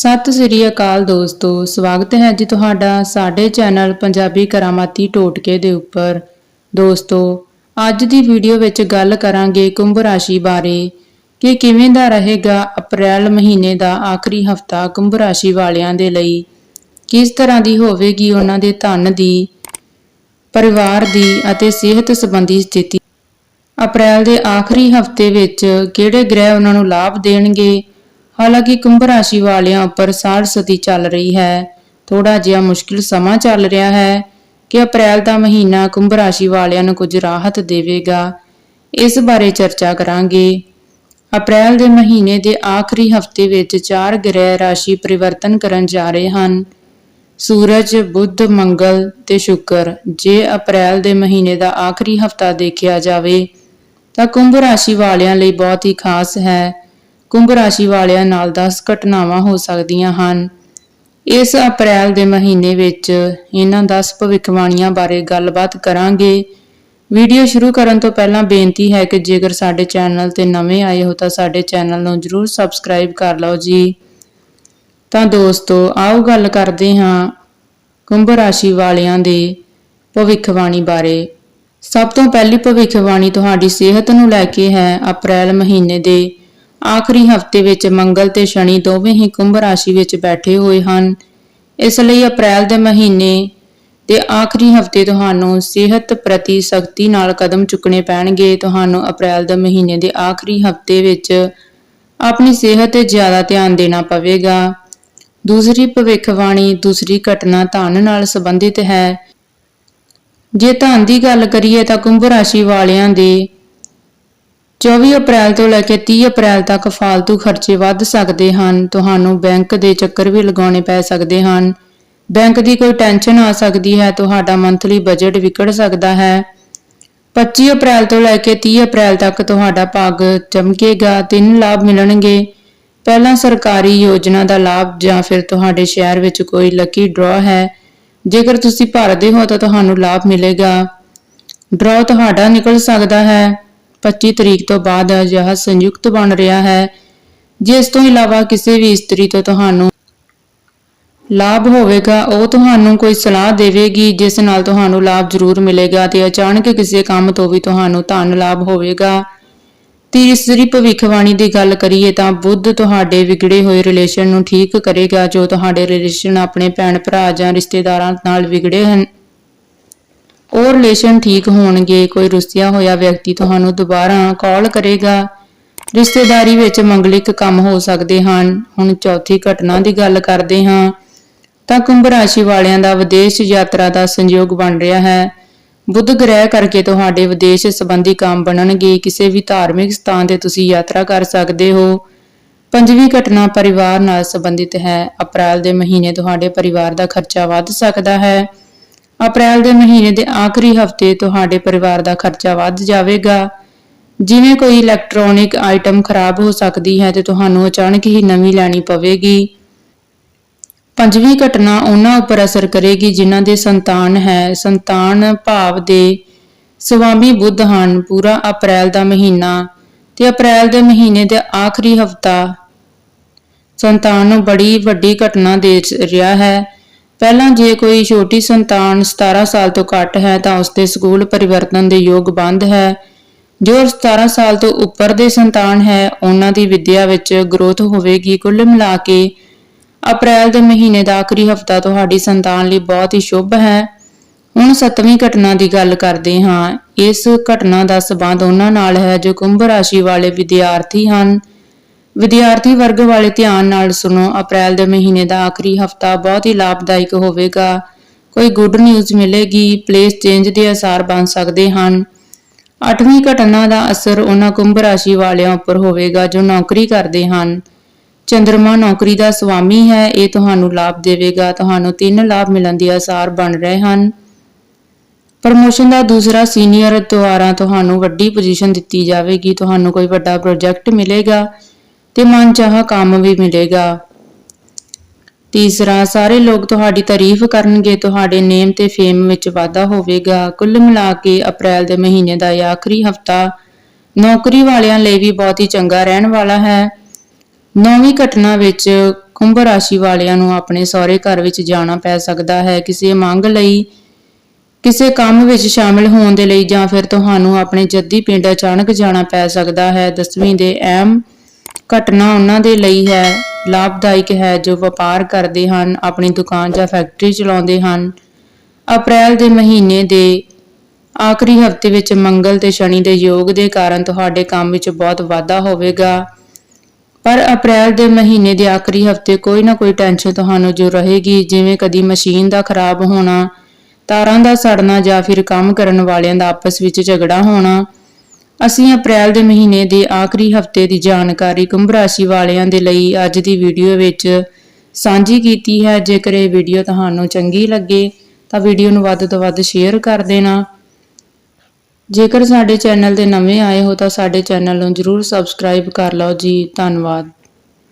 ਸਤਿ ਸ੍ਰੀ ਅਕਾਲ ਦੋਸਤੋ, ਸਵਾਗਤ ਹੈ ਜੀ ਤੁਹਾਡਾ ਸਾਡੇ ਚੈਨਲ ਪੰਜਾਬੀ ਕਰਾਮਾਤੀ ਟੋਟਕੇ ਦੇ ਉੱਪਰ। ਦੋਸਤੋ, ਅੱਜ ਦੀ ਵੀਡੀਓ ਵਿੱਚ ਗੱਲ ਕਰਾਂਗੇ ਕੁੰਭ ਰਾਸ਼ੀ ਬਾਰੇ ਕਿ ਕਿਵੇਂ ਦਾ ਰਹੇਗਾ ਅਪ੍ਰੈਲ ਮਹੀਨੇ ਦਾ ਆਖਰੀ ਹਫਤਾ ਕੁੰਭ ਰਾਸ਼ੀ ਵਾਲਿਆਂ ਦੇ ਲਈ। ਕਿਸ ਤਰ੍ਹਾਂ ਦੀ ਹੋਵੇਗੀ ਉਹਨਾਂ ਦੇ ਧਨ ਦੀ, ਪਰਿਵਾਰ ਦੀ ਅਤੇ ਸਿਹਤ ਸੰਬੰਧੀ ਸਥਿਤੀ। ਅਪ੍ਰੈਲ ਦੇ ਆਖਰੀ ਹਫ਼ਤੇ ਵਿੱਚ ਕਿਹੜੇ ਗ੍ਰਹਿ ਉਹਨਾਂ ਨੂੰ ਲਾਭ ਦੇਣਗੇ ਹਾਲਾਂਕਿ ਕੁੰਭ ਰਾਸ਼ੀ ਵਾਲਿਆਂ ਉੱਪਰ ਸਾੜ ਸਤੀ ਚੱਲ ਰਹੀ ਹੈ। ਥੋੜਾ ਜਿਹਾ ਮੁਸ਼ਕਿਲ ਸਮਾਂ ਚੱਲ ਰਿਹਾ ਹੈ ਕਿ ਅਪ੍ਰੈਲ ਦਾ ਮਹੀਨਾ ਕੁੰਭ ਰਾਸ਼ੀ ਵਾਲਿਆਂ ਨੂੰ ਕੁਝ ਰਾਹਤ ਦੇਵੇਗਾ। ਇਸ ਬਾਰੇ ਚਰਚਾ ਕਰਾਂਗੇ। ਅਪ੍ਰੈਲ ਦੇ ਮਹੀਨੇ ਦੇ ਆਖਰੀ ਹਫ਼ਤੇ ਵਿੱਚ ਚਾਰ ਗ੍ਰਹਿ ਰਾਸ਼ੀ ਪਰਿਵਰਤਨ ਕਰਨ ਜਾ ਰਹੇ ਹਨ। ਸੂਰਜ, ਬੁੱਧ, ਮੰਗਲ ਤੇ ਸ਼ੁੱਕਰ। ਜੇ ਅਪ੍ਰੈਲ ਦੇ ਮਹੀਨੇ ਦਾ ਆਖਰੀ ਹਫਤਾ ਦੇਖਿਆ ਜਾਵੇ ਤਾਂ ਕੁੰਭ ਰਾਸ਼ੀ ਵਾਲਿਆਂ ਲਈ ਬਹੁਤ ਹੀ ਖਾਸ ਹੈ। ਕੁੰਭ ਰਾਸ਼ੀ ਵਾਲਿਆਂ ਨਾਲ 10 ਘਟਨਾਵਾਂ ਹੋ ਸਕਦੀਆਂ ਹਨ। ਇਸ ਅਪ੍ਰੈਲ ਦੇ ਮਹੀਨੇ ਵਿੱਚ ਇਹਨਾਂ 10 ਭਵਿੱਖਬਾਣੀਆਂ ਬਾਰੇ ਗੱਲਬਾਤ ਕਰਾਂਗੇ। ਵੀਡੀਓ ਸ਼ੁਰੂ ਕਰਨ ਤੋਂ ਪਹਿਲਾਂ ਬੇਨਤੀ ਹੈ ਕਿ ਜੇਕਰ ਸਾਡੇ ਚੈਨਲ ਤੇ ਨਵੇਂ ਆਏ ਹੋ ਤਾਂ ਸਾਡੇ ਚੈਨਲ ਨੂੰ ਜਰੂਰ ਸਬਸਕ੍ਰਾਈਬ ਕਰ ਲਓ ਜੀ। ਤਾਂ ਦੋਸਤੋ, ਆਓ ਗੱਲ ਕਰਦੇ ਹਾਂ ਕੁੰਭ ਰਾਸ਼ੀ ਵਾਲਿਆਂ ਦੇ ਭਵਿੱਖਬਾਣੀ ਬਾਰੇ। ਸਭ ਤੋਂ ਪਹਿਲੀ ਭਵਿੱਖਬਾਣੀ ਤੁਹਾਡੀ ਸਿਹਤ ਨੂੰ ਲੈ ਕੇ ਹੈ ਅਪ੍ਰੈਲ ਮਹੀਨੇ ਦੇ। ਆਖਰੀ ਹਫ਼ਤੇ ਵਿੱਚ ਮੰਗਲ ਤੇ ਸ਼ਨੀ ਦੋਵੇਂ ਹੀ ਕੁੰਭ ਰਾਸ਼ੀ ਵਿੱਚ ਬੈਠੇ ਹੋਏ ਹਨ। ਇਸ ਲਈ ਅਪ੍ਰੈਲ ਦੇ ਮਹੀਨੇ ਦੇ ਆਖਰੀ ਹਫ਼ਤੇ ਤੁਹਾਨੂੰ ਸਿਹਤ ਪ੍ਰਤੀ ਸਖਤੀ ਨਾਲ ਕਦਮ ਚੁੱਕਣੇ ਪੈਣਗੇ। ਤੁਹਾਨੂੰ ਅਪ੍ਰੈਲ ਦੇ ਮਹੀਨੇ ਦੇ ਆਖਰੀ ਹਫ਼ਤੇ ਵਿੱਚ ਆਪਣੀ ਸਿਹਤ ਤੇ ਜ਼ਿਆਦਾ ਧਿਆਨ ਦੇਣਾ ਪਵੇਗਾ। ਦੂਸਰੀ ਭਵਿੱਖਬਾਣੀ, ਦੂਸਰੀ ਘਟਨਾ ਧਨ ਨਾਲ ਸੰਬੰਧਿਤ ਹੈ। ਜੇ ਧਨ ਦੀ ਗੱਲ ਕਰੀਏ ਤਾਂ ਕੁੰਭ ਰਾਸ਼ੀ ਵਾਲਿਆਂ ਦੇ 24 ਅਪ੍ਰੈਲ ਤੋਂ ਲੈ ਕੇ 30 ਅਪ੍ਰੈਲ ਤੱਕ ਫालतू ਖਰਚੇ ਵੱਧ ਸਕਦੇ ਹਨ। ਤੁਹਾਨੂੰ ਬੈਂਕ ਦੇ ਚੱਕਰ ਵੀ ਲਗਾਉਣੇ ਪੈ ਸਕਦੇ ਹਨ। ਬੈਂਕ ਦੀ ਕੋਈ ਟੈਨਸ਼ਨ ਆ ਸਕਦੀ ਹੈ, ਤੁਹਾਡਾ ਮੰਥਲੀ ਬਜਟ ਵਿਗੜ ਸਕਦਾ ਹੈ। 25 ਅਪ੍ਰੈਲ ਤੋਂ ਲੈ ਕੇ 30 ਅਪ੍ਰੈਲ ਤੱਕ ਤੁਹਾਡਾ ਭਾਗ ਚਮਕੇਗਾ, ਤਿੰਨ ਲਾਭ ਮਿਲਣਗੇ। ਪਹਿਲਾ ਸਰਕਾਰੀ ਯੋਜਨਾ ਦਾ ਲਾਭ ਜਾਂ ਫਿਰ ਤੁਹਾਡੇ ਸ਼ਹਿਰ ਵਿੱਚ ਕੋਈ ਲੱਕੀ ਡਰਾ ਹੈ। ਜੇਕਰ ਤੁਸੀਂ ਭਰਦੇ ਹੋ ਤਾਂ ਤੁਹਾਨੂੰ ਲਾਭ ਮਿਲੇਗਾ। ਡਰਾ ਤੁਹਾਡਾ ਨਿਕਲ ਸਕਦਾ ਹੈ। 25 ਤਰੀਕ ਤੋਂ ਬਾਅਦ ਅਜਿਹਾ ਸੰਯੁਕਤ ਬਣ ਰਿਹਾ ਹੈ, ਜਿਸ ਤੋਂ ਇਲਾਵਾ ਕਿਸੇ ਵੀ ਇਸਤਰੀ ਤੋਂ ਤੁਹਾਨੂੰ ਲਾਭ ਹੋਵੇਗਾ। ਉਹ ਤੁਹਾਨੂੰ ਕੋਈ ਸਲਾਹ ਦੇਵੇਗੀ, ਜਿਸ ਨਾਲ ਤੁਹਾਨੂੰ ਲਾਭ ਜ਼ਰੂਰ ਮਿਲੇਗਾ ਤੇ ਅਚਾਨਕ ਕਿਸੇ ਕੰਮ ਤੋਂ ਵੀ ਤੁਹਾਨੂੰ ਧਨ ਲਾਭ ਹੋਵੇਗਾ। ਤੀਸਰੀ ਭਵਿੱਖਬਾਣੀ ਦੀ ਗੱਲ ਕਰੀਏ ਤਾਂ ਬੁੱਧ ਤੁਹਾਡੇ ਵਿਗੜੇ ਹੋਏ ਰਿਲੇਸ਼ਨ ਨੂੰ ਠੀਕ ਕਰੇਗਾ, ਜੋ ਤੁਹਾਡੇ ਰਿਲੇਸ਼ਨ ਆਪਣੇ ਭੈਣ ਭਰਾ ਜਾਂ ਰਿਸ਼ਤੇਦਾਰਾਂ ਨਾਲ ਵਿਗੜੇ ਹਨ। ਉਹ ਰਿਲੇਸ਼ਨ ਠੀਕ ਹੋਣਗੇ, ਕੋਈ ਰੁੱਸਿਆ ਹੋਇਆ ਵਿਅਕਤੀ ਤੁਹਾਨੂੰ ਦੁਬਾਰਾ ਕਾਲ ਕਰੇਗਾ। ਰਿਸ਼ਤੇਦਾਰੀ ਵਿੱਚ ਮੰਗਲਿਕ ਕੰਮ ਹੋ ਸਕਦੇ ਹਨ। ਹੁਣ ਚੌਥੀ ਘਟਨਾ ਦੀ ਗੱਲ ਕਰਦੇ ਹਾਂ। ਤਾਂ ਕੁੰਭ ਰਾਸ਼ੀ ਵਾਲਿਆਂ ਦਾ ਵਿਦੇਸ਼ ਯਾਤਰਾ ਦਾ ਸੰਯੋਗ ਬਣ ਰਿਹਾ ਹੈ। ਬੁੱਧ ਗ੍ਰਹਿ ਕਰਕੇ ਤੁਹਾਡੇ ਵਿਦੇਸ਼ ਸੰਬੰਧੀ ਕੰਮ ਬਣਨਗੇ। ਕਿਸੇ ਵੀ ਧਾਰਮਿਕ ਸਥਾਨ ਤੇ ਤੁਸੀਂ ਯਾਤਰਾ ਕਰ ਸਕਦੇ ਹੋ। ਪੰਜਵੀਂ ਘਟਨਾ ਪਰਿਵਾਰ ਨਾਲ ਸੰਬੰਧਿਤ ਹੈ। ਅਪ੍ਰੈਲ ਦੇ ਮਹੀਨੇ ਤੁਹਾਡੇ ਪਰਿਵਾਰ ਦਾ ਖਰਚਾ ਵੱਧ ਸਕਦਾ ਹੈ। ਅਪ੍ਰੈਲ ਦੇ ਮਹੀਨੇ ਦੇ ਆਖਰੀ ਹਫ਼ਤੇ ਤੁਹਾਡੇ ਪਰਿਵਾਰ ਦਾ ਖਰਚਾ ਵੱਧ ਜਾਵੇਗਾ। ਜਿਵੇਂ ਕੋਈ ਇਲੈਕਟ੍ਰੋਨਿਕ ਆਈਟਮ ਖਰਾਬ ਹੋ ਸਕਦੀ ਹੈ ਤੇ ਤੁਹਾਨੂੰ ਅਚਾਨਕ ਹੀ ਨਵੀਂ ਲੈਣੀ ਪਵੇਗੀ। ਪੰਜਵੀਂ ਘਟਨਾ ਉਹਨਾਂ ਉੱਪਰ ਅਸਰ ਕਰੇਗੀ ਜਿਨ੍ਹਾਂ ਦੇ ਸੰਤਾਨ ਹੈ। ਸੰਤਾਨ ਭਾਵ ਦੇ ਸਵਾਮੀ ਬੁੱਧ ਹਨ। ਪੂਰਾ ਅਪ੍ਰੈਲ ਦਾ ਮਹੀਨਾ ਤੇ ਅਪ੍ਰੈਲ ਦੇ ਮਹੀਨੇ ਦੇ ਆਖਰੀ ਹਫਤਾ ਸੰਤਾਨ ਨੂੰ ਬੜੀ ਵੱਡੀ ਘਟਨਾ ਦੇ ਰਿਹਾ ਹੈ। ਪਹਿਲਾਂ ਜੇ ਕੋਈ ਛੋਟੀ ਸੰਤਾਨ 17 ਸਾਲ ਤੋਂ ਘੱਟ ਹੈ ਤਾਂ ਉਸਦੇ ਸਕੂਲ ਪਰਿਵਰਤਨ ਦੇ ਯੋਗ ਬੰਦ ਹੈ। ਜੋ 17 ਸਾਲ ਤੋਂ ਉੱਪਰ ਦੇ ਸੰਤਾਨ ਹੈ, ਉਹਨਾਂ ਦੀ ਵਿੱਦਿਆ ਵਿੱਚ ਗਰੋਥ ਹੋਵੇਗੀ ਕੁੱਲ ਮਿਲਾ ਕੇ। ਅਪ੍ਰੈਲ ਦੇ ਮਹੀਨੇ ਦਾ ਆਖਰੀ ਹਫਤਾ ਤੁਹਾਡੀ ਸੰਤਾਨ ਲਈ ਬਹੁਤ ਹੀ ਸ਼ੁਭ ਹੈ। ਹੁਣ ਸੱਤਵੀਂ ਘਟਨਾ ਦੀ ਗੱਲ ਕਰਦੇ ਹਾਂ। ਇਸ ਘਟਨਾ ਦਾ ਸਬੰਧ ਉਹਨਾਂ ਨਾਲ ਹੈ ਜੋ ਕੁੰਭ ਰਾਸ਼ੀ ਵਾਲੇ ਵਿਦਿਆਰਥੀ ਹਨ। ਵਿਦਿਆਰਥੀ ਵਰਗ ਵਾਲੇ ਧਿਆਨ ਨਾਲ ਸੁਣੋ, ਅਪ੍ਰੈਲ ਦੇ ਮਹੀਨੇ ਦਾ ਆਖਰੀ ਹਫਤਾ ਬਹੁਤ ਹੀ ਲਾਭਦਾਇਕ ਹੋਵੇਗਾ। ਕੋਈ ਗੁੱਡ ਨਿਊਜ਼ ਮਿਲੇਗੀ ਪਲੇਸ ਚੇਂਜ ਦੇ ਅਸਾਰ ਬਣ ਸਕਦੇ ਹਨ। ਅੱਠਵੀਂ ਘਟਨਾ ਦਾ ਅਸਰ ਉਹਨਾਂ ਕੁੰਭ ਰਾਸ਼ੀ ਵਾਲਿਆਂ ਉੱਪਰ ਹੋਵੇਗਾ ਜੋ ਨੌਕਰੀ ਕਰਦੇ ਹਨ। ਚੰ드ਰਮਾ ਨੌਕਰੀ ਦਾ ਸੁਆਮੀ ਹੈ, ਇਹ ਤੁਹਾਨੂੰ ਲਾਭ ਦੇਵੇਗਾ। ਤੁਹਾਨੂੰ ਤਿੰਨ ਲਾਭ ਮਿਲਣ ਦੇ ਆਸਾਰ ਬਣ ਰਹੇ ਹਨ। ਪ੍ਰਮੋਸ਼ਨ ਦਾ ਦੂਸਰਾ ਸੀਨੀਅਰ ਦੁਆਰਾ ਤੁਹਾਨੂੰ ਵੱਡੀ ਪੋਜੀਸ਼ਨ ਦਿੱਤੀ ਜਾਵੇਗੀ। ਤੁਹਾਨੂੰ ਕੋਈ ਵੱਡਾ ਪ੍ਰੋਜੈਕਟ ਮਿਲੇਗਾ। ਤੇ ਮਨ ਮਨਚਾਹਾ ਕੰਮ ਵੀ ਮਿਲੇਗਾ। ਤੀਸਰਾ, ਸਾਰੇ ਲੋਕ ਤੁਹਾਡੀ ਤਾਰੀਫ ਕਰਨਗੇ, ਤੁਹਾਡੇ ਨੇਮ ਤੇ ਫੇਮ ਵਿੱਚ ਵਾਧਾ ਹੋਵੇਗਾ। ਕੁੱਲ ਮਿਲਾ ਕੇ ਅਪ੍ਰੈਲ ਦੇ ਮਹੀਨੇ ਦਾ ਇਹ ਆਖਰੀ ਹਫਤਾ ਨੌਕਰੀ ਵਾਲਿਆਂ ਲਈ ਵੀ ਬਹੁਤ ਹੀ ਚੰਗਾ ਰਹਿਣ ਵਾਲਾ ਹੈ। ਨੌਵੀਂ ਘਟਨਾ ਵਿੱਚ ਕੁੰਭ ਰਾਸ਼ੀ ਵਾਲਿਆਂ ਨੂੰ ਆਪਣੇ ਸਹੁਰੇ ਘਰ ਵਿੱਚ ਜਾਣਾ ਪੈ ਸਕਦਾ ਹੈ। ਕਿਸੇ ਮੰਗ ਲਈ, ਕਿਸੇ ਕੰਮ ਵਿੱਚ ਸ਼ਾਮਿਲ ਹੋਣ ਦੇ ਲਈ ਜਾਂ ਫਿਰ ਤੁਹਾਨੂੰ ਆਪਣੇ ਜੱਦੀ ਪਿੰਡ ਅਚਾਨਕ ਜਾਣਾ ਪੈ ਸਕਦਾ ਹੈ। ਦਸਵੀਂ ਦੇ ਅਹਿਮ ਘਟਨਾ ਉਹਨਾਂ ਦੇ ਲਈ ਹੈ, ਲਾਭਦਾਇਕ ਹੈ ਜੋ ਵਪਾਰ ਕਰਦੇ ਹਨ, ਆਪਣੀ ਦੁਕਾਨ ਜਾਂ ਫੈਕਟਰੀ ਚਲਾਉਂਦੇ ਹਨ। ਅਪ੍ਰੈਲ ਦੇ ਮਹੀਨੇ ਦੇ ਆਖਰੀ ਹਫ਼ਤੇ ਵਿੱਚ ਮੰਗਲ ਤੇ ਸ਼ਨੀ ਦੇ ਯੋਗ ਦੇ ਕਾਰਨ ਤੁਹਾਡੇ ਕੰਮ ਵਿੱਚ ਬਹੁਤ ਵਾਧਾ ਹੋਵੇਗਾ। ਪਰ ਅਪ੍ਰੈਲ ਦੇ ਮਹੀਨੇ ਦੇ ਆਖਰੀ ਹਫ਼ਤੇ ਕੋਈ ਨਾ ਕੋਈ ਟੈਨਸ਼ਨ ਤੁਹਾਨੂੰ ਜੋ ਰਹੇਗੀ। ਜਿਵੇਂ ਕਦੀ ਮਸ਼ੀਨ ਦਾ ਖਰਾਬ ਹੋਣਾ, ਤਾਰਾਂ ਦਾ ਸੜਨਾ ਜਾਂ ਫਿਰ ਕੰਮ ਕਰਨ ਵਾਲਿਆਂ ਦਾ ਆਪਸ ਵਿੱਚ ਝਗੜਾ ਹੋਣਾ ਅਸੀਂ ਅਪ੍ਰੈਲ ਦੇ ਮਹੀਨੇ ਦੇ ਆਖਰੀ ਹਫ਼ਤੇ ਦੀ ਜਾਣਕਾਰੀ ਕੁੰਭ ਰਾਸ਼ੀ ਵਾਲਿਆਂ ਦੇ ਲਈ ਅੱਜ ਦੀ ਵੀਡੀਓ ਵਿੱਚ ਸਾਂਝੀ ਕੀਤੀ ਹੈ। ਜੇਕਰ ਇਹ ਵੀਡੀਓ ਤੁਹਾਨੂੰ ਚੰਗੀ ਲੱਗੇ, ਤਾਂ ਵੀਡੀਓ ਨੂੰ ਵੱਧ ਤੋਂ ਵੱਧ ਸ਼ੇਅਰ ਕਰ ਦੇਣਾ। ਜੇਕਰ ਸਾਡੇ ਚੈਨਲ ਤੇ ਨਵੇਂ ਆਏ ਹੋ, ਤਾਂ ਸਾਡੇ ਚੈਨਲ ਨੂੰ ਜਰੂਰ ਸਬਸਕ੍ਰਾਈਬ ਕਰ ਲਓ ਜੀ। ਧੰਨਵਾਦ।